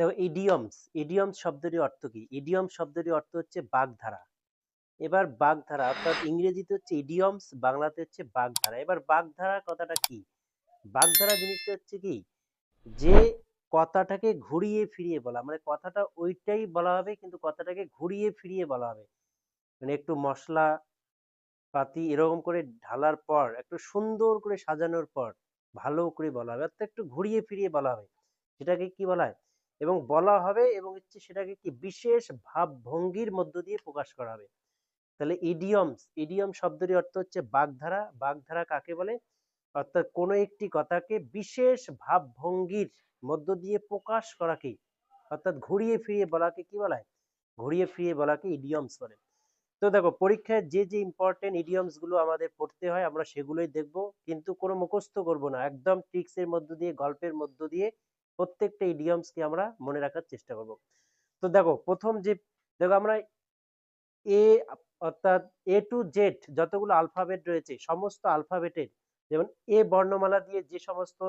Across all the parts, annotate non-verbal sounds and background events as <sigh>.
দেখো idioms idioms শব্দটির অর্থ কি? ইডিয়ম শব্দটির অর্থ হচ্ছে বাগধারা। এবার বাগধারা অর্থাৎ ইংরেজিতে হচ্ছে ইডিয়মস বাংলাতে হচ্ছে বাগধারা। এবার বাগধারা কথাটা কি? বাগধারা জিনিসটা হচ্ছে কি? যে কথাটাকে ঘুরিয়ে ফিরিয়ে বলা মানে কথাটা ওইটাই বলা হবে, কিন্তু কথাটাকে ঘুরিয়ে ফিরিয়ে বলা হবে। মানে একটু মশলা পাতি এরকম করে ঢালার পর, একটু সুন্দর করে সাজানোর পর ভালো করে বলা হবে, অর্থাৎ একটু ঘুরিয়ে ফিরিয়ে বলা হবে। সেটাকে কি বলা হয়? এবং বলা হবে এবং হচ্ছে সেটাকে কি বিশেষ ভাবভঙ্গির মধ্য দিয়ে প্রকাশ করা হবে। তাহলে ইডিয়মস ইডিয়ম শব্দটির অর্থ হচ্ছে বাগধারা। বাগধারা কাকে বলে? অর্থাৎ কোনো একটি কথাকে বিশেষ ভাবভঙ্গির মধ্য দিয়ে প্রকাশ করাকে, অর্থাৎ ঘুরিয়ে ফিরিয়ে বলাকে কি বলা? হয় ঘুরিয়ে ফিরিয়ে বলাকে ইডিয়মস বলে। তো দেখো, পরীক্ষায় যে যে ইম্পর্টেন্ট ইডিয়মসগুলো আমাদের পড়তে হয়, আমরা সেগুলোই দেখব। কিন্তু কোনো মুখস্থ করব না। একদম ট্রিক্সের মধ্য দিয়ে, গল্পের মধ্য দিয়ে প্রত্যেকটা ইডিয়মসকে আমরা মনে রাখার চেষ্টা করব। তো দেখো, প্রথম যে, দেখো আমরা এ অর্থাৎ এ টু জেড যতগুলো আলফাবেট রয়েছে, সমস্ত আলফাবেটের যেমন এ বর্ণমালা দিয়ে যে সমস্ত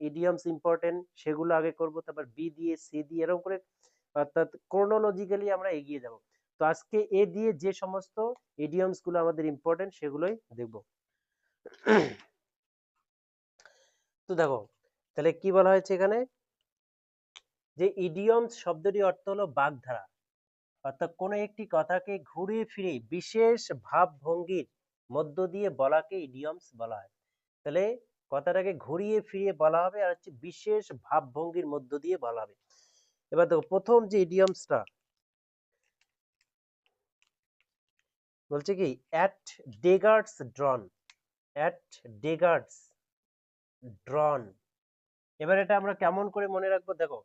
ইডিয়মস ইম্পর্টেন্ট সেগুলো আগে করব, তারপর বি দিয়ে সি দিয়ে, এরকম করে অর্থাৎ ক্রোনোলজিক্যালি আমরা এগিয়ে যাব। তো আজকে এ দিয়ে যে সমস্ত ইডিয়মসগুলো আমাদের ইম্পর্টেন্ট সেগুলোই দেখব। তো দেখো, তাহলে কি বলা হয়েছে এখানে? যে ইডিয়মস শব্দটি অর্থ হলো বাগধারা। অর্থাৎ কোনো একটি কথাকে ঘুরিয়ে ফিরে বিশেষ ভাবভঙ্গির মধ্য দিয়ে বলাকে ইডিয়মস বলা হয়। তাহলে কথাটাকে ঘুরিয়ে ফিরিয়ে বলা হবে আর হচ্ছে বিশেষ ভাবভঙ্গির মধ্য দিয়ে বলা হবে। এবার দেখো, প্রথম যে ইডিয়মসটা বলছে কি অ্যাট ডেগার্ডস ড্রন অ্যাট ডেগার্ডস ড্রন এবার এটা আমরা কেমন করে মনে রাখব? দেখো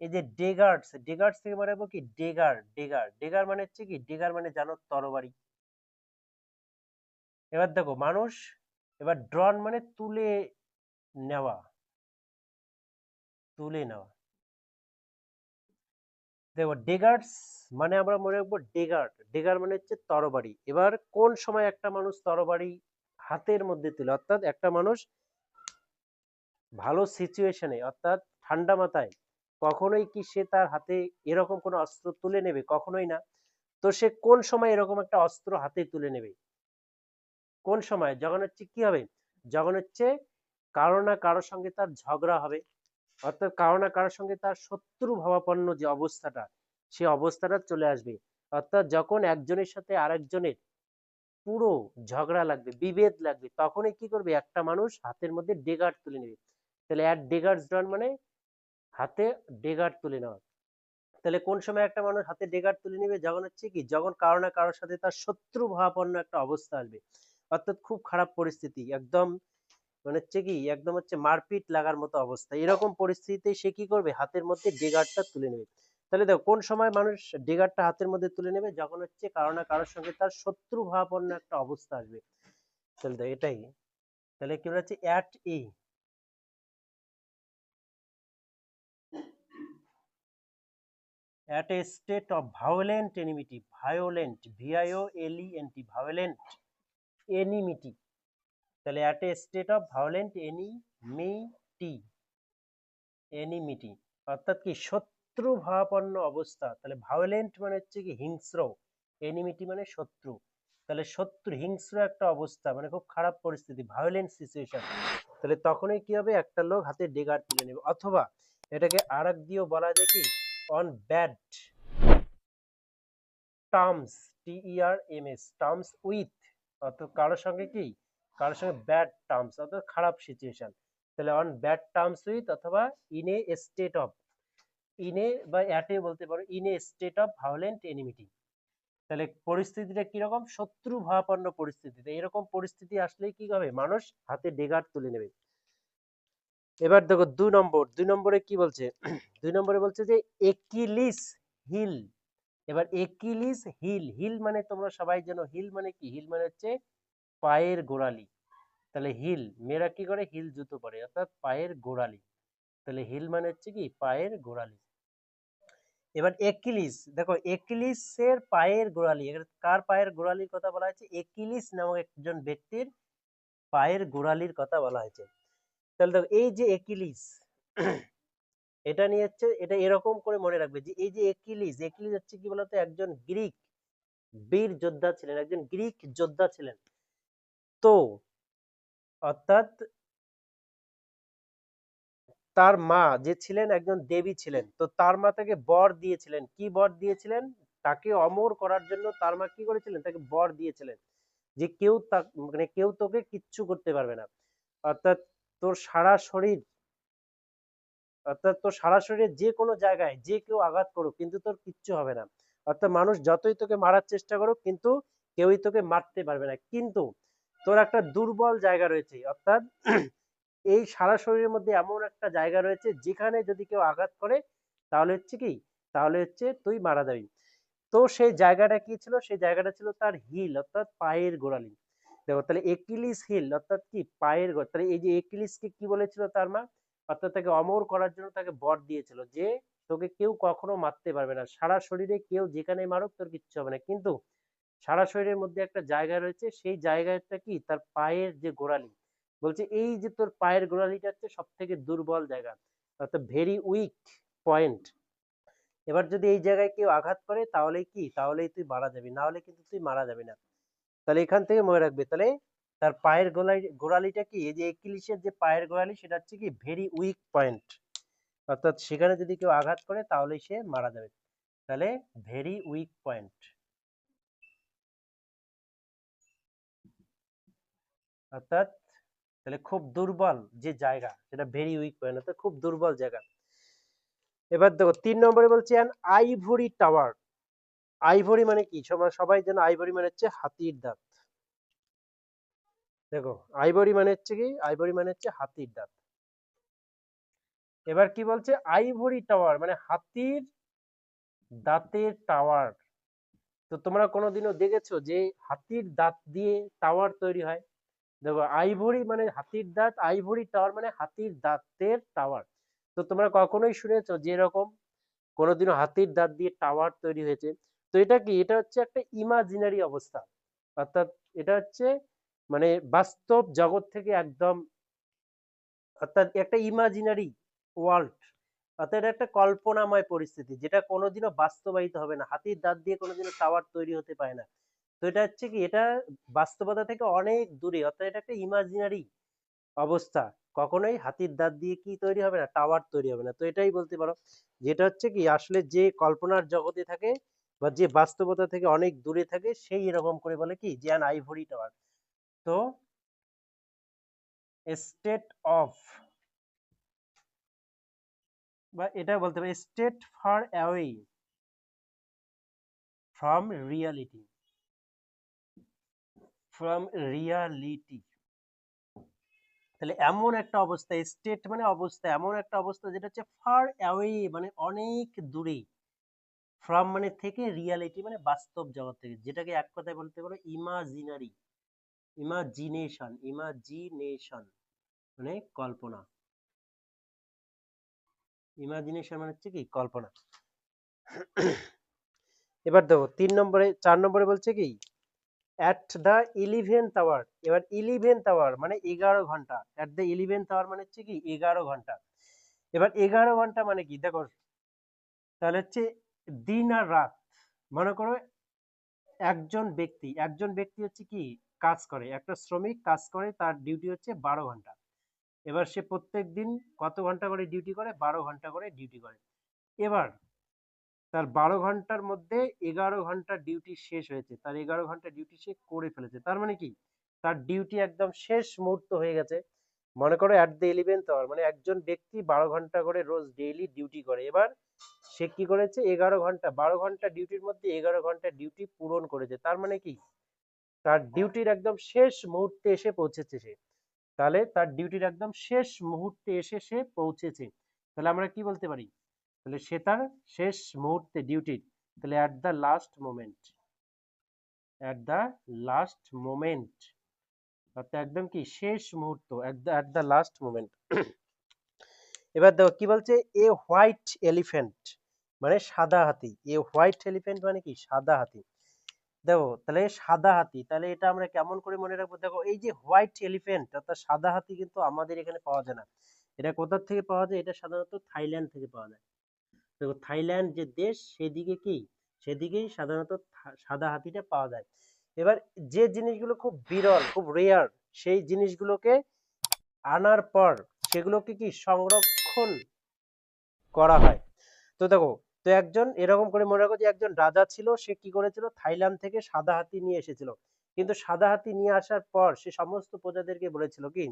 এই যে ডেগার্ডস ডেগার্ডস থেকে মনে কি? ডেগার ডেগার ডেগার মানে হচ্ছে কি? ডেগার মানে জানো তরবারি। এবার দেখো, মানুষ এবার ড্রন মানে তুলে নেওয়া। তুলে নেওয়া। দেখো ডেগার্স মানে আমরা মনে রাখব ডেগার ডেগার মানে হচ্ছে তরবারি। এবার কোন সময় একটা মানুষ তরবারি হাতের মধ্যে তুলে, অর্থাৎ একটা মানুষ ভালো সিচুয়েশনে অর্থাৎ ঠান্ডা মাথায় কখনোই কি সে তার হাতে এরকম কোনো অস্ত্র তুলে নেবে? কখনোই না। তো সে কোন সময় এরকম একটা অস্ত্র হাতে তুলে নেবে? কোন সময়? যখন হচ্ছে কি হবে? যখন হচ্ছে কারও না কারোর সঙ্গে তার ঝগড়া হবে। অর্থাৎ কারও না কারোর সঙ্গে তার শত্রু ভাবাপন্ন যে অবস্থাটা, সে অবস্থাটা চলে আসবে। অর্থাৎ যখন একজনের সাথে আরেকজনের পুরো ঝগড়া লাগবে, বিভেদ লাগবে, তখনই কি করবে? একটা মানুষ হাতের মধ্যে ডেগার তুলে নেবে। তাহলে অ্যাট ডেগার্স ডন মানে হাতে ডেগার তুলে নেওয়া। তাহলে কোন সময় একটা মানুষ হাতে ডেগার তুলে নেবে? যখন হচ্ছে কি, যখন কারও না কারোর সাথে তার শত্রু ভাবাপন্ন একটা অবস্থা আসবে। অর্থাৎ খুব খারাপ পরিস্থিতি, একদম মানে হচ্ছে কি, একদম হচ্ছে মারপিট লাগার মতো অবস্থা। এরকম পরিস্থিতিতে সে কি করবে? হাতের মধ্যে ডেগারটা তুলে নেবে। তাহলে দেখো, কোন সময় মানুষ ডেগারটা হাতের মধ্যে তুলে নেবে? যখন হচ্ছে কারও না কারোর সঙ্গে তার শত্রু ভাবাপন্ন একটা অবস্থা আসবে। তাহলে দেখো, এটাই। তাহলে কি হচ্ছে? At a of violent enmity, violent, v i o l e n t, violent enmity. তাহলে at a state of violent enmity enmity, অর্থাৎ কি শত্রু ভাবাপন্ন অবস্থা। তাহলে ভায়োলেন্ট মানে হচ্ছে কি হিংস্র এনিমিটি মানে শত্রু। তাহলে শত্রু, হিংস্র একটা অবস্থা মানে খুব খারাপ পরিস্থিতি ভায়োলেন্ট সিচুয়েশন তাহলে তখনই কি হবে? একটা লোক হাতে ডেগার তুলে নেবে। অথবা এটাকে আরেক দিয়েও বলা যায় কি on bad terms, t e r m s, terms with, অর্থাৎ কারোর সঙ্গে কি? কারোর সঙ্গে ব্যাড টার্মস অর্থাৎ খারাপ সিচুয়েশন তাহলে অন ব্যাড টার্মস উইথ অথবা in a state of in বা অ্যাটে বলতে পারো in a state of violent enmity তাহলে পরিস্থিতিটা কীরকম? শত্রু ভাবাপন্ন পরিস্থিতিতে। এরকম পরিস্থিতি আসলে কি হবে? মানুষ হাতে ডেগার তুলে নেবে। এবার দেখো দুই নম্বর, দুই নম্বরে কি বলছে? দুই নম্বরে বলছে যে একিলিস হিল। এবার একিলিস হিল হিল মানে তোমরা সবাই জানো, হিল মানে কি? হিল মানে হচ্ছে পায়ের গোড়ালি। তাহলে হিল, মেয়েরা কি করে? হিল জুতো পরে, অর্থাৎ পায়ের গোড়ালি। তাহলে হিল মানে হচ্ছে কি? পায়ের গোড়ালি। এবার একিলিস, দেখো একিলিসের পায়ের গোড়ালি কার পায়ের গোড়ালির কথা বলা হয়েছে? একিলিস নামক একজন ব্যক্তির পায়ের গোড়ালির কথা বলা হয়েছে। তাহলে দেখো, এই যে একিলিস, এটা নিয়ে হচ্ছে, এটা এরকম করে মনে রাখবে যে, এই যে একিলিস একিলিস হচ্ছে কি বলতো, একজন গ্রিক বীর যোদ্ধা ছিলেন, একজন গ্রিক যোদ্ধা ছিলেন। তো, অর্থাৎ তার মা যে ছিলেন, একজন দেবী ছিলেন, তো তার মা তাকে বর দিয়েছিলেন। কি বর দিয়েছিলেন? তাকে অমর করার জন্য তার মা কি করেছিলেন? তাকে বর দিয়েছিলেন। যে কেউ মানে কেউ তোকে কিচ্ছু করতে পারবে না। অর্থাৎ তোর সারা শরীর, অর্থাৎ তোর সারা শরীরে যে কোনো জায়গায় যে কেউ আঘাত করুক, কিন্তু তোর কিচ্ছু হবে না। অর্থাৎ মানুষ যতই তোকে মারার চেষ্টা করুক, কিন্তু কেউই তোকে মারতে পারবে না। কিন্তু তোর একটা দুর্বল জায়গা রয়েছে, অর্থাৎ <clears throat> এই সারা শরীরের মধ্যে এমন একটা জায়গা রয়েছে, যেখানে যদি কেউ আঘাত করে, তাহলে হচ্ছে কি? তাহলে হচ্ছে তুই মারা যাবি। তো সেই জায়গাটা কি ছিল? সেই জায়গাটা ছিল তার হিল, অর্থাৎ পায়ের গোড়ালি। দেখো, তাহলে একিলিস হিল অর্থাৎ কি? পায়ের গোড়া তাহলে এই যে একিলিসকে কি বলেছিল তার মা? অর্থাৎ তাকে অমর করার জন্য তাকে বর দিয়েছিল যে, তোকে কেউ কখনো মারতে পারবে না। সারা শরীরে কেউ যেখানে মারুক, তোর কিচ্ছু হবে না। কিন্তু সারা শরীরের মধ্যে একটা জায়গা রয়েছে, সেই জায়গাটা কি? তার পায়ের যে গোড়ালি। বলছে, এই যে তোর পায়ের গোড়ালিটা হচ্ছে সব থেকে দুর্বল জায়গা, অর্থাৎ ভেরি উইক পয়েন্ট এবার যদি এই জায়গায় কেউ আঘাত করে তাহলে কি? তাহলেই তুই মারা যাবি। না হলে কিন্তু তুই মারা যাবি না। তাহলে এখান থেকে মনে রাখবে। তাহলে তার পায়ের গোড়ালি গোড়ালিটা কি? এই যে একিলিসের যে পায়ের গোড়ালি, সেটা হচ্ছে কি ভেরি উইক পয়েন্ট অর্থাৎ সেখানে যদি কেউ আঘাত করে, তাহলে সে মারা যাবে। তাহলে ভেরি উইক পয়েন্ট অর্থাৎ তাহলে খুব দুর্বল যে জায়গা, সেটা ভেরি উইক পয়েন্ট অর্থাৎ খুব দুর্বল জায়গা। এবার দেখো, তিন নম্বরে বলছে অ্যান আইভরি টাওয়ার আইভরি মানে কি? সবাই জানো আইভরি মানে হচ্ছে হাতির দাঁত। দেখো আইভরি মানে হচ্ছে কি? আইভরি মানে হচ্ছে হাতির দাঁত। এবার কি বলছে? আইভরি টাওয়ার মানে হাতির দাঁতের টাওয়ার তো তোমরা কোনোদিনও দেখেছ যে হাতির দাঁত দিয়ে টাওয়ার তৈরি হয়? দেখো আইভরি মানে হাতির দাঁত আইভরি টাওয়ার মানে হাতির দাঁতের টাওয়ার তো তোমরা কখনোই শুনেছো যে এরকম? কোনোদিনও হাতির দাঁত দিয়ে টাওয়ার তৈরি হয়েছে। তো এটা কি? এটা হচ্ছে একটা ইমাজিনারি অবস্থা। অর্থাৎ এটা হচ্ছে মানে বাস্তব জগৎ থেকে একদম অর্থাৎ একটা ইমাজিনারি ওয়ার্ল্ড অর্থাৎ এটা একটা কল্পনাময় পরিস্থিতি, যেটা কোনোদিনও বাস্তবায়িত হবে না। হাতির দাঁত দিয়ে কোনোদিনও টাওয়ার তৈরি হতে পারে না। তো এটা হচ্ছে কি? এটা বাস্তবতা থেকে অনেক দূরে। অর্থাৎ এটা একটা ইমাজিনারি অবস্থা। কখনোই হাতির দাঁত দিয়ে কি তৈরি হবে না? টাওয়ার তৈরি হবে না। তো এটাই বলতে পারো যেটা হচ্ছে কি? আসলে যে কল্পনার জগতে থাকে বা যে বাস্তবতা থেকে অনেক দূরে থাকে, সেই এরকম করে বলে কি? যে অ্যান আইভরি টাওয়ার তো স্টেট অফ বা এটা বলতে পারি state far away from reality from reality তাহলে এমন একটা অবস্থা স্টেট মানে অবস্থা, এমন একটা অবস্থা যেটা হচ্ছে ফার অ্যাওয়ে মানে অনেক দূরে। ফ্রম মানে থেকে রিয়ালিটি মানে বাস্তব জগৎ থেকে, যেটাকে এক কথায় বলতে পারো ইমাজিনারি ইমাজিনেশন ইমাজিনেশন মানে কল্পনা। ইমাজিনেশন মানে হচ্ছে কি? কল্পনা। এবার দেখো, তিন নম্বরে, চার নম্বরে বলছে কি? অ্যাট দ্য ইলিভেন টাওয়ার এবার ইলিভেন টাওয়ার মানে এগারো ঘণ্টা। অ্যাট দ্য ইলিভেন টাওয়ার মানে হচ্ছে কি? এগারো ঘণ্টা। এবার এগারো ঘণ্টা মানে কি? দেখো, তাহলে হচ্ছে দিন আর রাত, মনে করো একজন ব্যক্তি একজন ব্যক্তি হচ্ছে কি, কাজ করে, একটা শ্রমিক কাজ করে, তার ডিউটি হচ্ছে বারো ঘণ্টা। এবার সে প্রত্যেক দিন কত ঘণ্টা করে ডিউটি করে? বারো ঘণ্টা করে ডিউটি করে। এবার তার বারো ঘণ্টার মধ্যে এগারো ঘণ্টা ডিউটি শেষ হয়েছে, তার এগারো ঘণ্টা ডিউটি সে করে ফেলেছে। তার মানে কি? তার ডিউটি একদম শেষ মুহূর্ত হয়ে গেছে। মনে করো অ্যাট দ্য ইলেভেন্থ আওয়ার মানে একজন ব্যক্তি বারো ঘণ্টা করে রোজ ডেইলি ডিউটি করে। এবার সে কি করেছে? এগারো ঘণ্টা বারো ঘণ্টা ডিউটির মধ্যে এগারো ঘণ্টা ডিউটি পূরণ করেছে। তার মানে কি? তার ডিউটির একদম শেষ মুহূর্তে এসে পৌঁছেছে সে। তাহলে তার ডিউটির একদম শেষ মুহূর্তে এসে সে পৌঁছেছে। তাহলে আমরা কি বলতে পারি? তাহলে সে তার শেষ মুহূর্তে ডিউটির তাহলে at the last moment at the last moment অর্থাৎ একদম কি? শেষ মুহূর্ত অ্যাট দ্য লাস্ট মোমেন্ট এবার দেখো কি বলছে? এ হোয়াইট এলিফ্যান্ট মানে সাদা হাতি। এ হোয়াইট এলিফ্যান্ট মানে কি? সাদা হাতি। দেখো, তাহলে সাদা হাতি, তাহলে এটা আমরা কেমন করে মনে রাখব? দেখো, এই যে হোয়াইট এলিফ্যান্ট অর্থাৎ সাদা হাতি কিন্তু আমাদের এখানে পাওয়া যায় না। এটা কোথা থেকে পাওয়া যায়? এটা সাধারণত থাইল্যান্ড থেকে পাওয়া যায়। দেখো, থাইল্যান্ড যে দেশ, সেদিকে কি? সেদিকেই সাধারণত সাদা হাতিটা পাওয়া যায়। এবার যে জিনিসগুলো খুব বিরল, খুব রেয়ার সেই জিনিসগুলোকে আনার পর সেগুলোকে কি সংরক্ষণ করা হয়। তো দেখো, তো একজন এরকম করে মনে রাখো যে একজন রাজা ছিল, সে কি করেছিল? থাইল্যান্ড থেকে সাদা হাতি নিয়ে এসেছিল। কিন্তু সাদা হাতি নিয়ে আসার পর সে সমস্ত প্রজাদেরকে বলেছিল কি?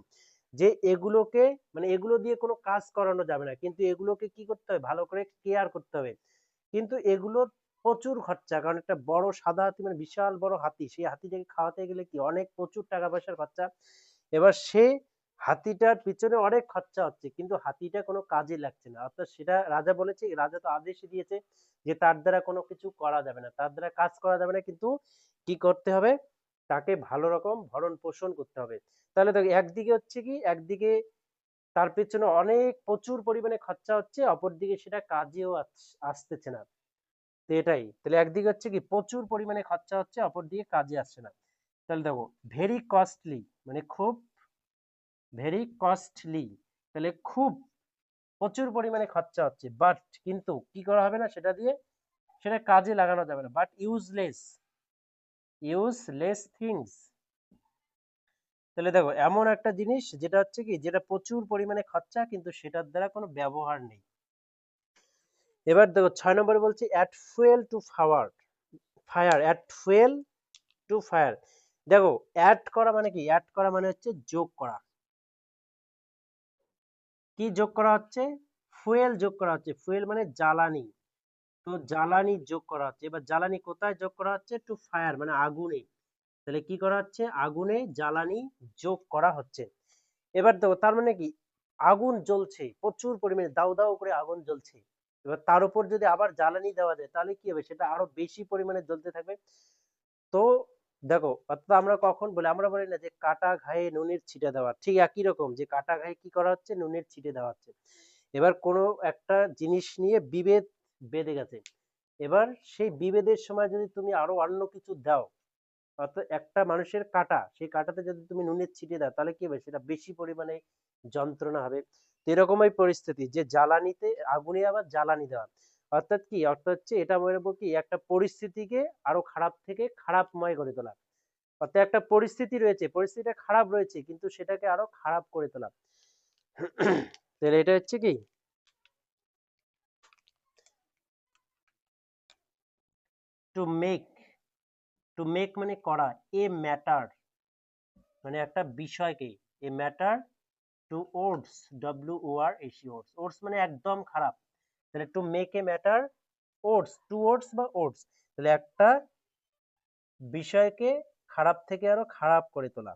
যে এগুলোকে মানে এগুলো দিয়ে কোনো কাজ করানো যাবে না। কিন্তু এগুলোকে কি করতে হবে? ভালো করে কেয়ার করতে হবে। কিন্তু এগুলোর প্রচুর খরচা। কারণ একটা বড় সাদা হাতি মানে বিশাল বড় হাতি, সেই হাতিটাকে খাওয়াতে গেলে কি? অনেক প্রচুর টাকা পয়সার খরচা। এবার সে হাতিটার পিছনে অনেক খরচা হচ্ছে, কিন্তু হাতিটা কোনো কাজে লাগছে না। অর্থাৎ সেটা রাজা বলেছে, রাজা তো আদেশ দিয়েছে যে তার দ্বারা কোনো কিছু করা যাবে না। তার দ্বারা কাজ করা যাবে না, কিন্তু কি করতে হবে? তাকে ভালো রকম ভরণ পোষণ করতে হবে। তাহলে দেখো, একদিকে হচ্ছে কি, একদিকে তার পেছনে অনেক প্রচুর পরিমাণে খরচা হচ্ছে, অপরদিকে সেটা কাজেও আস- আসতেছে না। তো এটাই। তাহলে একদিকে হচ্ছে কি, প্রচুর পরিমাণে খরচা হচ্ছে, অপরদিকে কাজে আসছে না। তাহলে দেখো ভেরি কস্টলি মানে খুব ভেরি কস্টলি তাহলে খুব প্রচুর পরিমাণে খরচা হচ্ছে। বাট কিন্তু কি করা হবে না? সেটা দিয়ে সেটা কাজে লাগানো যাবে না। বাট ইউজলেস ইউজলেস থিংস তাহলে দেখো, এমন একটা জিনিস যেটা হচ্ছে কি, যেটা প্রচুর পরিমাণে খরচা, কিন্তু সেটার দ্বারা কোনো ব্যবহার নেই। এবার দেখো, ছয় নম্বরে বলছে add fuel to power fire add fuel to fire দেখো অ্যাড করা মানে কি? অ্যাড করা মানে হচ্ছে যোগ করা। কি যোগ করা হচ্ছে? ফুয়েল যোগ করা হচ্ছে। ফুয়েল মানে জ্বালানি। তো জ্বালানি যোগ করা হচ্ছে। এবার জ্বালানি কোথায় যোগ করা হচ্ছে? টু ফায়ার মানে আগুনে। তাহলে কি করা হচ্ছে? আগুনে জ্বালানি যোগ করা হচ্ছে। এবার দেখো, তার মানে কি? আগুন জ্বলছে। প্রচুর পরিমাণে, দাউ দাউ করে আগুন জ্বলছে। এবার তার উপর যদি আবার জ্বালানি দেওয়া যায়, তাহলে কি হবে? সেটা আরও বেশি পরিমাণে জ্বলতে থাকবে। তো দেখো, অর্থাৎ আমরা কখন বলি, আমরা বলি না যে কাটা ঘায়ে নুনের ছিটে দেওয়া, ঠিক একই রকম যে কাটা ঘায়ে কি করা হচ্ছে? নুনের ছিটে দেওয়া হচ্ছে। এবার কোনো একটা জিনিস নিয়ে বিভেদ বেঁধে গেছে। এবার সেই বিভেদের সময় যদি তুমি আরও অন্য কিছু দাও, অর্থাৎ একটা মানুষের কাটা, সেই কাটাতে যদি তুমি নুনের ছিটে দাও, তাহলে কি হবে? সেটা বেশি পরিমাণে যন্ত্রণা হবে। এরকমই পরিস্থিতি, যে জ্বালানিতে, আগুনে আবার জ্বালানি দেওয়া। অর্থাৎ কি? অর্থাৎ হচ্ছে এটা রাখব কি? একটা পরিস্থিতিকে আরও খারাপ থেকে খারাপময় করে তোলা। অর্থাৎ একটা পরিস্থিতি রয়েছে, পরিস্থিতিটা খারাপ রয়েছে, কিন্তু সেটাকে আরও খারাপ করে তোলা। তাহলে এটা হচ্ছে কি? টু মেক টু মেক মানে করা, এ ম্যাটার মানে একটা বিষয়কে, a matter to worse W O R S E worse worse মানে একদম খারাপ। তাহলে to make a matter worse to worse বা ওটস তাহলে একটা বিষয়কে খারাপ থেকে আরও খারাপ করে তোলা।